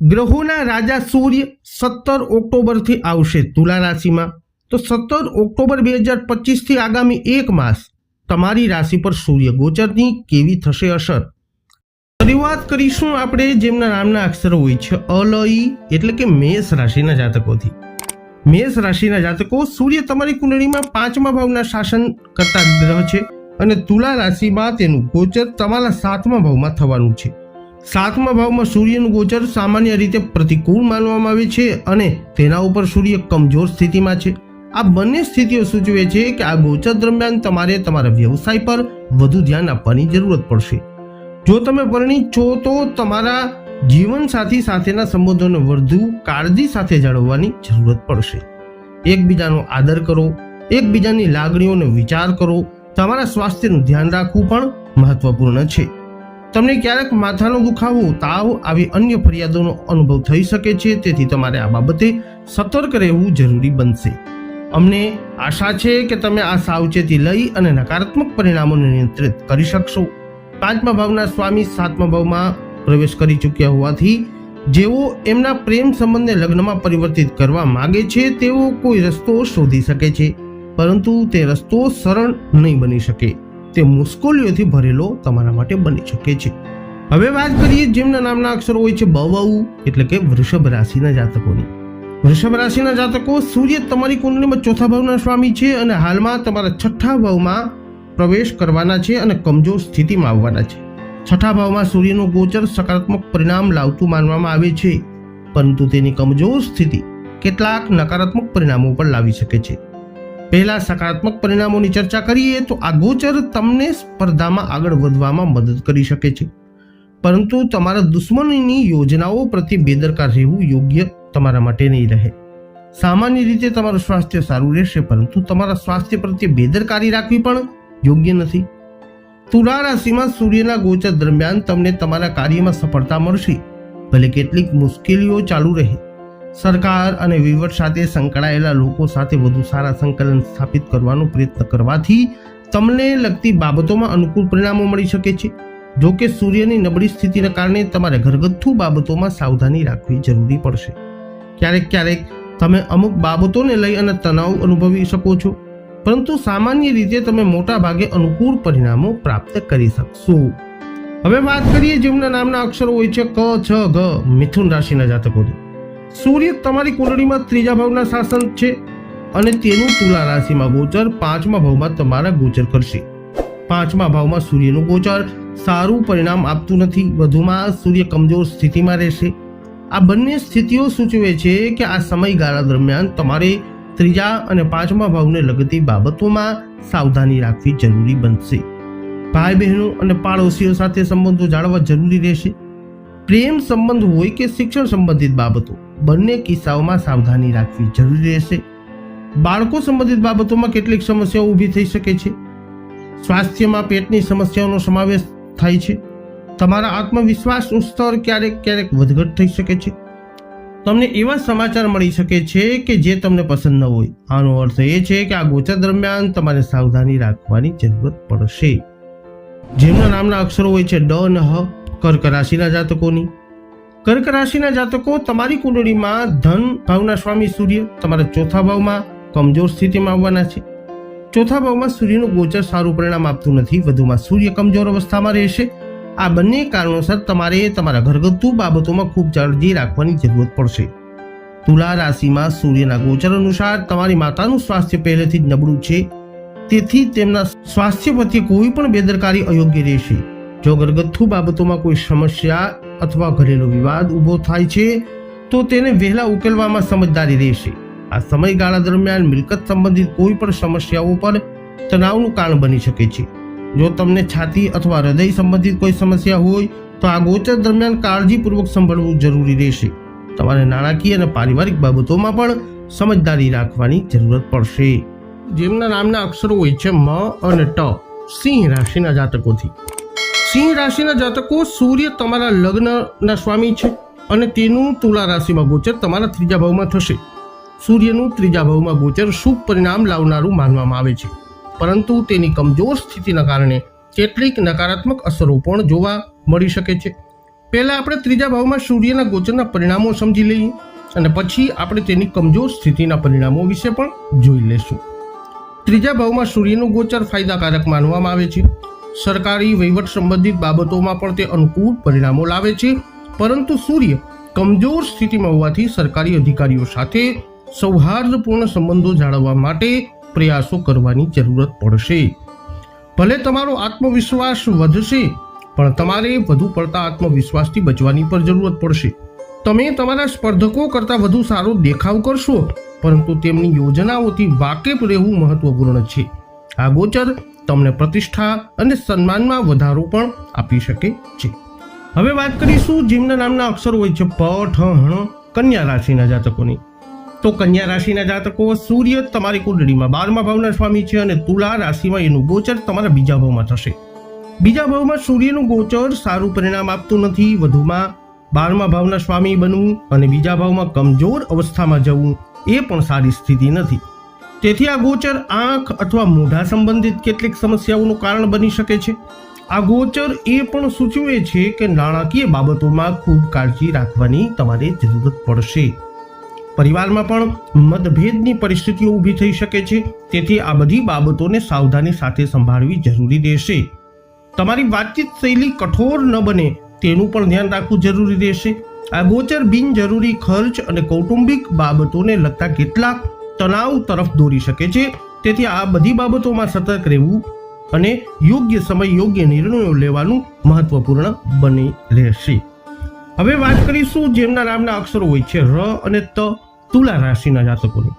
ગ્રહોના રાજા સૂર્ય સત્તર ઓક્ટોબરથી આવશે તુલા રાશિમાં. તો સત્તર ઓક્ટોબર બે હજાર પચીસથી આગામી એક માસ તમારી રાશિ પર સૂર્ય ગોચરની કેવી થશે અસર? શરૂઆત કરીશું આપણે જેમના નામના અક્ષરો હોય છે અલઈ, એટલે કે મેષ રાશિના જાતકોથી. મેષ રાશિના જાતકો, સૂર્ય તમારી કુંડળીમાં પાંચમા ભાવના શાસન કરતા ગ્રહ છે અને તુલા રાશિમાં તેનું ગોચર તમારા સાતમા ભાવમાં થવાનું છે. સાતમા ભાવમાં સૂર્યનું ગોચર સામાન્ય રીતે પ્રતિકૂળ માનવામાં આવે છે અને તેના ઉપર સૂર્ય કમજોર સ્થિતિમાં છે. આ બંને સ્થિતિઓ સૂચવે છે કે આ ગોચર દરમિયાન તમારે તમારા વ્યવસાય પર વધુ ધ્યાન આપવાની જરૂરત પડશે. જો તમે પરિણીત છો તો તમારા જીવનસાથી સાથેના સંબંધોને વધુ કાળજી સાથે જાળવવાની જરૂરત પડશે. એકબીજાનો આદર કરો, એકબીજાની લાગણીઓનો વિચાર કરો. તમારા સ્વાસ્થ્યનું ધ્યાન રાખવું પણ મહત્વપૂર્ણ છે. તમને ક્યારેક માથાનો દુખાવો, તાવ આવી અન્ય ફરિયાદોનો અનુભવ થઈ શકે છે, તેથી તમારે આ બાબતે સતર્ક રહેવું જરૂરી બનશે. અમને આશા છે કે તમે આ સાવચેતી લઈ અને નકારાત્મક પરિણામોને નિયંત્રિત કરી શકશો. પાંચમા ભાવના સ્વામી સાતમા ભાવમાં પ્રવેશ કરી ચૂક્યા હોવાથી, જેઓ એમના પ્રેમ સંબંધને લગ્નમાં પરિવર્તિત કરવા માગે છે, તેઓ કોઈ રસ્તો શોધી શકે છે, પરંતુ તે રસ્તો સરળ નહીં બની શકે. તે મુશ્કેલીઓથી ભરેલો તમારા માટે બની શકે છે. હવે વાત કરીએ જેમના નામના અક્ષરો હોય છે બવાઉ, એટલે કે વૃષભ રાશિના જાતકોની. વૃષભ રાશિના જાતકો, સૂર્ય તમારી કુંડલીમાં ચોથા ભાવના સ્વામી છે અને હાલમાં તમારા છઠ્ઠા ભાવમાં પ્રવેશ કરવાના છે અને કમજોર સ્થિતિમાં આવવાના છે. છઠ્ઠા ભાવમાં સૂર્યનું ગોચર સકારાત્મક પરિણામ લાવતું માનવામાં આવે છે, પરંતુ તેની કમજોર સ્થિતિ કેટલાક નકારાત્મક પરિણામો પણ લાવી શકે છે. પહેલા સકારાત્મક પરિણામોની ચર્ચા કરીએ તો આ ગોચર તમને સ્પર્ધામાં આગળ વધવામાં મદદ કરી શકે છે. પરંતુ તમારા દુશ્મનીની યોજનાઓ પ્રત્યે બેદરકાર રહેવું યોગ્ય તમારા માટે નહીં રહે. સામાન્ય રીતે તમારું સ્વાસ્થ્ય સારું રહેશે, પરંતુ તમારા સ્વાસ્થ્ય પ્રત્યે બેદરકારી રાખવી પણ યોગ્ય નથી. તુલા રાશિમાં સૂર્યના ગોચર દરમિયાન તમને તમારા કાર્યમાં સફળતા મળશે. ભલે કેટલીક મુશ્કેલીઓ ચાલુ રહે. સરકાર અને વહીવટ સાથે સંકળાયેલા લોકો સાથે વધુ સારા સંકલન સ્થાપિત કરવાનો પ્રયત્ન કરવાથી તમને લગતી બાબતોમાં અનુકૂળ પરિણામો મળી શકે છે. જો કે સૂર્યની નબળી સ્થિતિને કારણે તમારે ઘરગથ્થુ બાબતોમાં સાવધાની રાખવી જરૂરી પડશે. ક્યારેક ક્યારેક તમે અમુક બાબતોને લઈ અને તણાવ અનુભવી શકો છો, પરંતુ સામાન્ય રીતે તમે મોટા ભાગે અનુકૂળ પરિણામો પ્રાપ્ત કરી શકશો. હવે વાત કરીએ જેમના નામના અક્ષરો હોય છે ક, છ ગ મિથુન રાશિના જાતકોની. સૂર્ય તમારી કુંડળીમાં ત્રીજા ભાવના શાસન છે અને તેનું તુલા રાશિમાં ગોચર પાંચમા ભાવમાં તમારા ગોચર કરશે. પાંચમા ભાવમાં સૂર્યનું ગોચર સારું પરિણામ આપતું નથી. વધુમાં સૂર્ય કમજોર સ્થિતિમાં રહેશે. આ બંને સ્થિતિઓ સૂચવે છે કે આ સમયગાળા દરમિયાન તમારે ત્રીજા અને પાંચમા ભાવને લગતી બાબતોમાં સાવધાની રાખવી જરૂરી બનશે. ભાઈ બહેનો અને પાડોશીઓ સાથે સંબંધો જાળવવા જરૂરી રહેશે. પ્રેમ સંબંધ હોય કે શિક્ષણ સંબંધિત બાબતો બંને કિસ્સાઓમાં સાવધાની રાખવી જરૂરી રહેશે. બાળકો સંબંધિત બાબતોમાં કેટલીક સમસ્યાઓ ઊભી થઈ શકે છે. સ્વાસ્થ્યમાં પેટની સમસ્યાઓનો સમાવેશ થાય છે. તમારા આત્મવિશ્વાસનું સ્તર ક્યારેક ક્યારેક વધઘટ થઈ શકે છે. તમને એવા સમાચાર મળી શકે છે કે જે તમને પસંદ ન હોય. આનો અર્થ એ છે કે આ ગોચર દરમિયાન તમારે સાવધાની રાખવાની જરૂરત પડશે. જેમના નામના અક્ષરો હોય છે ડ ન હ, કર્ક રાશિના જાતકોની. કર્ક રાશિના જાતકો, તમારી કુંડળીમાં ધન ભાવના સ્વામી સૂર્ય તમારા ચોથા ભાવમાં કમજોર સ્થિતિમાં આવવાના છે. ચોથા ભાવમાં સૂર્યનું ગોચર સારું પરિણામ આપતું નથી. વધુમાં સૂર્ય કમજોર અવસ્થામાં રહેશે. આ બંને કારણોસર તમારે તમારા ઘરગથ્થુ બાબતોમાં ખૂબ કાળજી રાખવાની જરૂરત પડશે. તુલા રાશિમાં સૂર્યના ગોચર અનુસાર તમારી માતાનું સ્વાસ્થ્ય પહેલેથી જ નબળું છે. તેથી તેમના સ્વાસ્થ્ય પ્રત્યે કોઈ પણ બેદરકારી અયોગ્ય રહેશે. જો ઘરગથ્થુ બાબતોમાં કોઈ સમસ્યા અથવા ઘરેલું વિવાદ ઊભો થાય છે, તો તેને વહેલા ઉકેલવામાં સમજદારી રહેશે. આ સમયગાળા દરમિયાન મિલકત સંબંધિત કોઈ પણ સમસ્યાઓ પર તણાવનું કારણ બની શકે છે. જો તમને છાતી અથવા હૃદય સંબંધિત કોઈ સમસ્યા હોય, તો આ ગોચર દરમિયાન કાળજીપૂર્વક સંભાળવું જરૂરી રહેશે. તમારે નાણાકીય અને પારિવારિક બાબતોમાં પણ સમજદારી રાખવાની જરૂરત પડશે. જેમના નામના અક્ષરો હોય છે મ અને ટ, સિંહ રાશિના જાતકોથી. સિંહ રાશિના જાતકો સૂર્ય તમારા લગ્નના સ્વામી છે અને તેનું તુલા રાશિમાં ગોચર તમારા ત્રીજા ભાવમાં થશે. સૂર્યનું ત્રીજા ભાવમાં ગોચર શુભ પરિણામ લાવનારું માનવામાં આવે છે. પરંતુ તેની કમજોર સ્થિતિના કારણે કેટલીક નકારાત્મક અસરો પણ જોવા મળી શકે છે. પહેલા આપણે ત્રીજા ભાવમાં સૂર્યના ગોચરના પરિણામો સમજી લઈએ અને પછી આપણે તેની કમજોર સ્થિતિના પરિણામો વિશે પણ જોઈ લેશું ત્રીજા ભાવમાં સૂર્યનું ગોચર ફાયદાકારક માનવામાં આવે છે. સરકારી વહીવટ સંબંધિત બાબતોમાં પણ તે અનુકૂળ પરિણામો લાવે છે. પરંતુ સૂર્ય કમજોર સ્થિતિમાં હોવાથી સરકારી અધિકારીઓ સાથે સૌહાર્દપૂર્ણ સંબંધો જાળવવા માટે પ્રયાસો કરવાની જરૂરત પડશે. ભલે તમારો આત્મવિશ્વાસ વધશે, પણ તમારે વધુ પડતા આત્મવિશ્વાસથી બચવાની પણ જરૂરત પડશે. તમે તમારા સ્પર્ધકો કરતાં વધુ સારો દેખાવ કરશો, પરંતુ તેમની યોજનાઓથી વાકેફ રહેવું મહત્વપૂર્ણ છે. આ ગોચર તમને પ્રતિષ્ઠા અને સન્માનમાં વધારો પણ આપી શકે છે. હવે વાત કરીશું જેમના નામના અક્ષરો હોય છે પ, ઠ હણ કન્યા રાશિના જાતકોની. તો કન્યા રાશિના જાતકો, સૂર્ય તમારી કુંડળીમાં બારમા ભાવના સ્વામી છે અને તુલા રાશિમાં એનું ગોચર તમારા બીજા ભાવમાં થશે. બીજા ભાવમાં સૂર્યનું ગોચર સારું પરિણામ આપતું નથી, વધુમાં બારમા ભાવના સ્વામી બનવું અને બીજા ભાવમાં કમજોર અવસ્થામાં જવું એ પણ સારી સ્થિતિ નથી. તેથી આ ગોચર આંખ અથવા મોઢા સંબંધિત કેટલીક સમસ્યાઓનું કારણ બની શકે છે. આ ગોચર એ પણ સૂચવે છે કે નાણાકીય બાબતોમાં ખૂબ કાળજી રાખવાની તમારે જરૂરત પડશે. પરિવારમાં પણ મતભેદની પરિસ્થિતિઓ ઊભી થઈ શકે છે, તેથી આ બધી બાબતોને સાવધાની સાથે સંભાળવી જરૂરી રહેશે. તમારી વાતચીત શૈલી કઠોર ન બને, તેનું પણ ધ્યાન રાખવું જરૂરી રહેશે. આ ગોચર બિનજરૂરી ખર્ચ અને કૌટુંબિક બાબતોને લગતા કેટલાક તણાવ તરફ દોરી શકે છે. તેથી આ બધી બાબતોમાં સતર્ક રહેવું અને યોગ્ય સમય, યોગ્ય નિર્ણયો લેવાનું મહત્વપૂર્ણ બની રહેશે. હવે વાત કરીશું જેમના નામના અક્ષરો હોય છે ર અને ત તુલા રાશિના જાતકોની.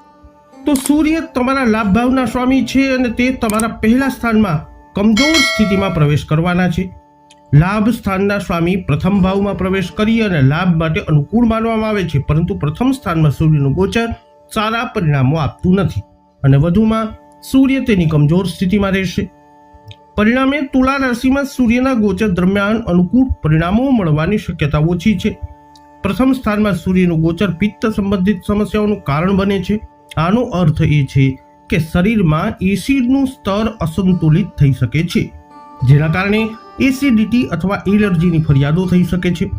તો સૂર્ય તમારા લાભ ભાવના સ્વામી છે અને તે તમારા પહેલા સ્થાનમાં કમજોર સ્થિતિમાં પ્રવેશ કરવાના છે. લાભ સ્થાનના સ્વામી પ્રથમ ભાવમાં પ્રવેશ કરી અને લાભ માટે અનુકૂળ માનવામાં આવે છે. પરંતુ પ્રથમ સ્થાનમાં સૂર્યનું ગોચર સારા પરિણામો આપતું નથી અને વધુમાં સૂર્ય તેની કમજોર સ્થિતિમાં રહેશે. પરિણામે તુલા રાશિમાં સૂર્યના ગોચર દરમિયાન અનુકૂળ પરિણામો મળવાની શક્યતા ઓછી છે. પ્રથમ સ્થાનમાં સૂર્યનું ગોચર પિત્ત સંબંધિત સમસ્યાઓનું કારણ બને છે. આનો અર્થ એ છે કે શરીરમાં એસિડનું સ્તર અસંતુલિત થઈ શકે છે, જેના કારણે એસિડિટી અથવા એલર્જીની ફરિયાદો થઈ શકે છે.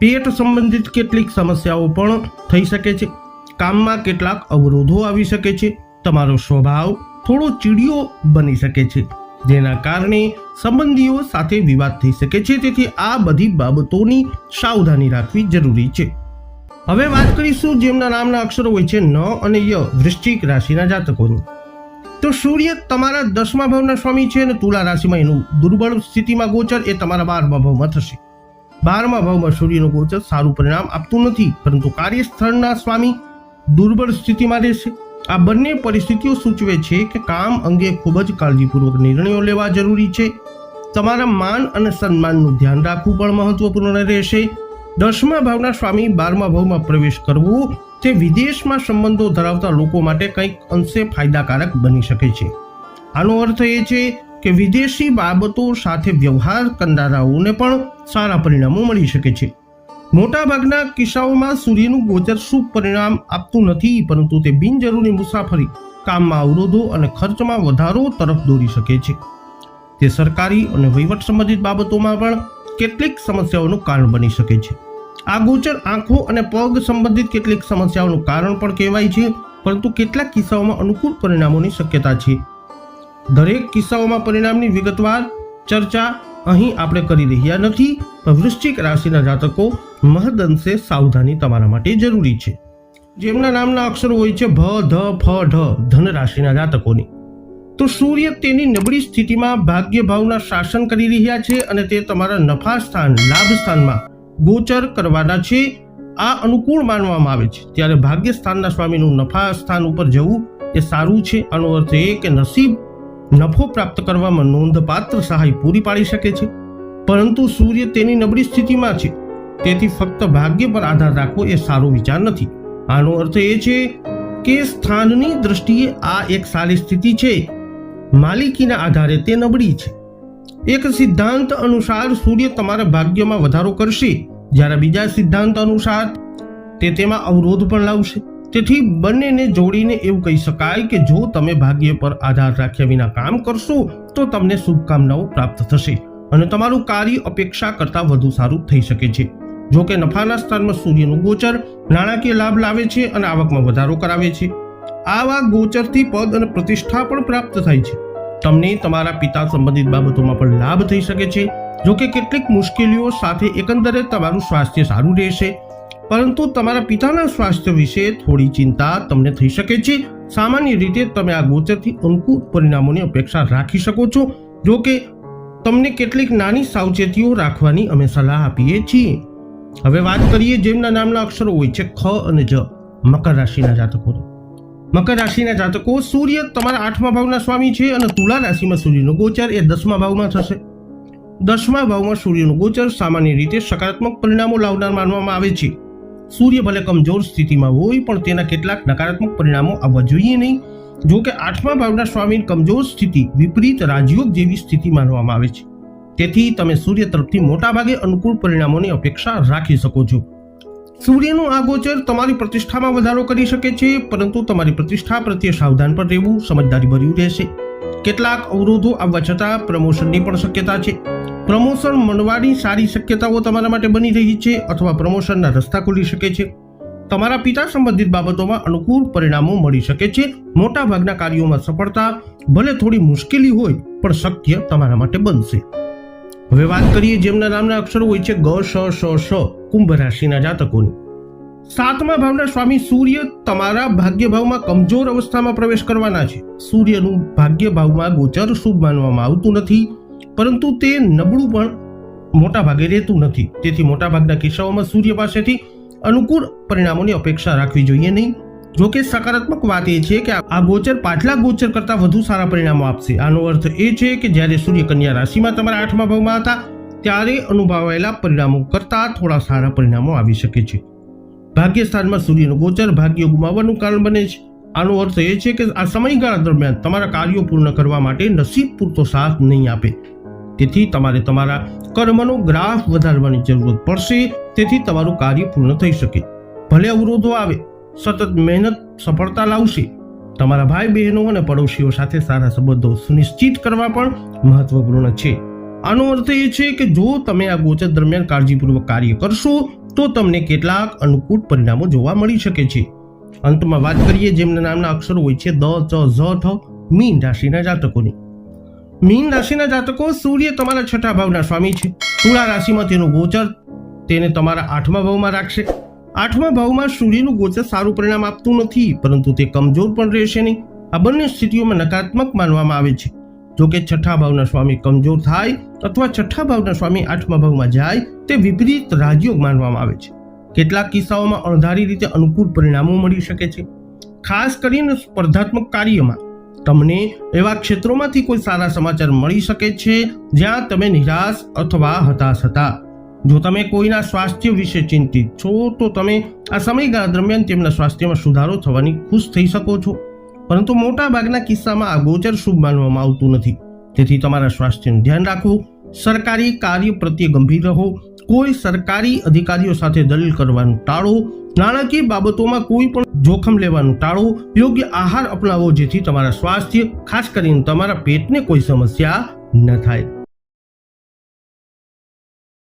પેટ સંબંધિત કેટલીક સમસ્યાઓ પણ થઈ શકે છે. કામમાં કેટલાક અવરોધો આવી શકે છે. તમારો સ્વભાવ થોડો ચીડિયો બની શકે છે. જેના કારણે સંબંધીઓ સાથે વિવાદ થઈ શકે છે. તેથી આ બધી બાબતોની સાવધાની રાખવી જરૂરી છે. હવે વાત કરીશું જેમના નામના અક્ષરો હોય છે ન અને ય વૃશ્ચિક રાશિના જાતકોની. તો સૂર્ય તમારા દસમા ભાવના સ્વામી છે અને તુલા રાશિમાં એનું દુર્બળ સ્થિતિમાં ગોચર એ તમારા બારમા ભાવમાં થશે. બારમા ભાવમાં સૂર્યનું ગોચર સારું પરિણામ આપતું નથી. પરંતુ કાર્યસ્થળના સ્વામી દુર્બળ સ્થિતિમાં રહેશે. આ બંને પરિસ્થિતિઓ સૂચવે છે કે કામ અંગે ખૂબ જ કાળજીપૂર્વક નિર્ણયો લેવા જરૂરી છે. તમારા માન અને સન્માનનું ધ્યાન રાખવું પણ મહત્વપૂર્ણ રહેશે. દસમા ભાવના સ્વામી બારમા ભાવમાં પ્રવેશ કરવો તે વિદેશમાં સંબંધો ધરાવતા લોકો માટે કંઈક અંશે ફાયદાકારક બની શકે છે. આનો અર્થ એ છે કે વિદેશી બાબતો સાથે વ્યવહાર કરનારાઓને પણ સારા પરિણામો મળી શકે છે. મોટાભાગના કિસ્સાઓમાં સૂર્યનું ગોચર શુભ પરિણામ આપતું નથી, પરંતુ તે બિનજરૂરી મુસાફરી, કામમાં અવરોધો અને ખર્ચમાં વધારો તરફ દોરી શકે છે. તે સરકારી અને વહીવટ સંબંધિત બાબતોમાં પણ કેટલીક સમસ્યાઓનું કારણ બની શકે છે. આ ગોચર આંખો અને પગ સંબંધિત કેટલીક સમસ્યાઓનું કારણ પણ કહેવાય છે, પરંતુ કેટલાક કિસ્સાઓમાં અનુકૂળ પરિણામોની શક્યતા છે. દરેક કિસ્સાઓમાં પરિણામની વિગતવાર ચર્ચા અહીં આપણે કરી રહ્યા નથી, પણ વૃશ્ચિક રાશિના જાતકો મહદઅંશે સાવધાની તમારા માટે જરૂરી છે. જેમના નામના અક્ષરો હોય છે ભ, ધ, ફ, ઢ, ધન રાશિના જાતકોની. તો સૂર્ય તેની નબળી સ્થિતિમાં ભાગ્ય ભાવના શાસન કરી રહ્યા છે અને તે તમારા નફા સ્થાન, લાભ સ્થાનમાં ગોચર કરવાના છે. આ અનુકૂળ માનવામાં આવે છે. ત્યારે ભાગ્ય સ્થાનના સ્વામીનું નફા સ્થાન ઉપર જવું એ સારું છે. આનો અર્થ એ કે નસીબ નફો પ્રાપ્ત કરવામાં નોંધપાત્ર સહાય પૂરી પાડી શકે છે. પરંતુ સૂર્ય તેની નબળી સ્થિતિમાં છે. તેથી ફક્ત ભાગ્ય પર આધાર રાખવો એ સારો વિચાર નથી. આનો અર્થ એ છે કે સ્થાનની દ્રષ્ટિએ આ એક સારી સ્થિતિ છે. માલિકીના આધારે તે નબળી છે. એક સિદ્ધાંત અનુસાર સૂર્ય તમારા ભાગ્યમાં વધારો કરશે. જ્યારે બીજા સિદ્ધાંત અનુસાર તે તેમાં અવરોધ પણ લાવશે. તેથી બંનેને જોડીને એવું કહી શકાય કે જો તમે ભાગ્ય પર આધાર રાખ્યા વિના કામ કરશો, તો તમને શુભકામનાઓ પ્રાપ્ત થશે અને તમારું કાર્ય અપેક્ષા કરતાં વધુ સારું થઈ શકે છે. જો કે નફાના સ્થાનમાં સૂર્યનું ગોચર નાણાકીય લાભ લાવે છે અને આવકમાં વધારો કરાવે છે. આવા ગોચરથી પદ અને પ્રતિષ્ઠા પણ પ્રાપ્ત થાય છે. તમને તમારા પિતા સંબંધિત બાબતોમાં પણ લાભ થઈ શકે છે. જો કે કેટલીક મુશ્કેલીઓ સાથે એકંદરે તમારું સ્વાસ્થ્ય સારું રહેશે પરંતુ તમારા પિતાના સ્વાસ્થ્ય વિશે થોડી ચિંતા તમને થઈ શકે છે. સામાન્ય રીતે તમે આ ગોચરથી અનુકૂળ પરિણામોની અપેક્ષા રાખી શકો છો. જો કે, તમને કેટલીક નાની સાવચેતીઓ રાખવાની અમે સલાહ આપીએ છીએ. હવે વાત કરીએ જેમના નામના અક્ષરો હોય છે, ખ અને જ, મકર રાશિના જાતકો મકર રાશિના જાતકો, સૂર્ય તમારા આઠમા ભાવના સ્વામી છે અને તુલા રાશિમાં સૂર્યનો ગોચર એ દસમા ભાવમાં થશે. દસમા ભાવમાં સૂર્યનું ગોચર સામાન્ય રીતે સકારાત્મક પરિણામો લાવનાર માનવામાં આવે છે. સૂર્ય ભલે કમજોર સ્થિતિમાં હોય, પણ તેના કેટલાક નકારાત્મક પરિણામો આવવા જોઈએ નહીં. જો કે આઠમા ભાવના સ્વામી કમજોર સ્થિતિ વિપરીત રાજયોગ જેવી સ્થિતિ માનવામાં આવે છે. તેથી તમે સૂર્ય તરફથી મોટાભાગે અનુકૂળ પરિણામોની અપેક્ષા રાખી શકો છો. સૂર્યનું આ ગોચર તમારી પ્રતિષ્ઠામાં વધારો કરી શકે છે, પરંતુ તમારી પ્રતિષ્ઠા પ્રત્યે સાવધાન પણ રહેવું સમજદારી ભર્યું રહેશે. કેટલાક અવરોધો આવવા છતાં પ્રમોશનની પણ શક્યતા છે. પ્રમોશન મળવાની સારી શક્યતાઓ તમારા માટે બની રહી છે અથવા પ્રમોશનના રસ્તા ખુલી શકે છે? તમારા પિતા સંબંધિત બાબતોમાં અનુકૂળ પરિણામો મળી શકે છે. મોટા ભાગના કાર્યોમાં સફળતા, ભલે થોડી મુશ્કેલી હોય, પણ શક્ય તમારા માટે બનશે. હવે વાત કરીએ જેમના નામના અક્ષરો હોય છે ગ, શ શ શ, કુંભ રાશિના જાતકોની. સાતમા ભાવના સ્વામી સૂર્ય તમારા ભાગ્ય ભાવમાં કમજોર અવસ્થામાં પ્રવેશ કરવાના છે. સૂર્યનું ભાગ્ય ભાવમાં ગોચર શુભ માનવામાં આવતું નથી. પરંતુ તે નબળું પણ મોટા ભાગે રહેતું નથી. તેથી મોટા ભાગના કિસ્સાઓમાં સૂર્ય પાસેથી અનુકૂળ પરિણામોની અપેક્ષા રાખવી જોઈએ નહીં. જોકે સકારાત્મક વાત એ છે કે આ ગોચર પાછલા ગોચર કરતાં વધુ સારા પરિણામો આપશે. આનો અર્થ એ છે કે જ્યારે સૂર્ય કન્યા રાશિમાં તમારા આઠમા ભાવમાં હતા, ત્યારે અનુભવાયેલા પરિણામો કરતાં થોડા સારા પરિણામો આવી શકે છે. ભાગ્ય સ્થાનમાં સૂર્યનું ગોચર ભાગ્ય ગુમાવવાનું કારણ બને છે. આનો અર્થ એ છે કે આ સમયગાળા દરમિયાન તમારા કાર્યો પૂર્ણ કરવા માટે નસીબ પૂરતો સાથ નહીં આપે. તેથી તમારે તમારા કર્મનો ગ્રાફ વધારવાની જરૂરત પડશે, તેથી તમારું કાર્ય પૂર્ણ થઈ શકે. ભલે અવરોધો આવે, સતત મહેનત, સફળતા લાવશે. તમારા ભાઈ બહેનો અને પડોશીઓ સાથે સારા સંબંધો સુનિશ્ચિત કરવા પણ મહત્વપૂર્ણ છે. આનો અર્થ એ છે કે જો તમે આ ગોચર દરમિયાન કાળજીપૂર્વક કાર્ય કરશો, તો તમને કેટલાક અનુકૂળ પરિણામો જોવા મળી શકે છે. અંતમાં વાત કરીએ જેમના નામના અક્ષરો હોય છે દ, ચ, ઝ, ઠ, મીન રાશિના જાતકોની. મીન રાશિના જાતકો, સૂર્ય તમારા છઠ્ઠા ભાવના સ્વામી છે. તુલા રાશિમાં તેનું ગોચર તેને તમારા આઠમા ભાવમાં રાખશે. આઠમા ભાવમાં સૂર્યનું ગોચર સારું પરિણામ આપતું નથી, પરંતુ તે કમજોર પણ રહેશે નહીં. આ બંને સ્થિતિઓમાં નકારાત્મક માનવામાં આવે છે. જો કે છઠ્ઠા ભાવના સ્વામી કમજોર થાય અથવા છઠ્ઠા ભાવના સ્વામી આઠમા ભાવમાં જાય, તે વિપરીત રાજયોગ માનવામાં આવે છે. કેટલાક કિસ્સાઓમાં અણધારી રીતે અનુકૂળ પરિણામો મળી શકે છે. ખાસ કરીને સ્પર્ધાત્મક કાર્યમાં તમને એવા ક્ષેત્રોમાંથી કોઈ સારા સમાચાર મળી શકે છે જ્યાં તમે નિરાશ અથવા હતાશ હતા? જો તમે કોઈના સ્વાસ્થ્ય વિશે ચિંતિત છો, તો તમે આ સમયગાળા દરમિયાન તેમના સ્વાસ્થ્યમાં સુધારો થવાની ખુશ થઈ શકો છો. પરંતુ મોટાભાગના કિસ્સામાં આ ગોચર શુભ માનવામાં આવતું નથી. તેથી તમારા સ્વાસ્થ્યનું ધ્યાન રાખો. સરકારી કાર્ય પ્રત્યે ગંભીર રહો. કોઈ સરકારી અધિકારીઓ સાથે દલીલ કરવાનું ટાળો. નાણાકીય બાબતોમાં કોઈ પણ જોખમ લેવાનું ટાળો. યોગ્ય આહાર અપનાવો જેથી તમારા સ્વાસ્થ્ય, ખાસ કરીને તમારા પેટને કોઈ સમસ્યા ન થાય.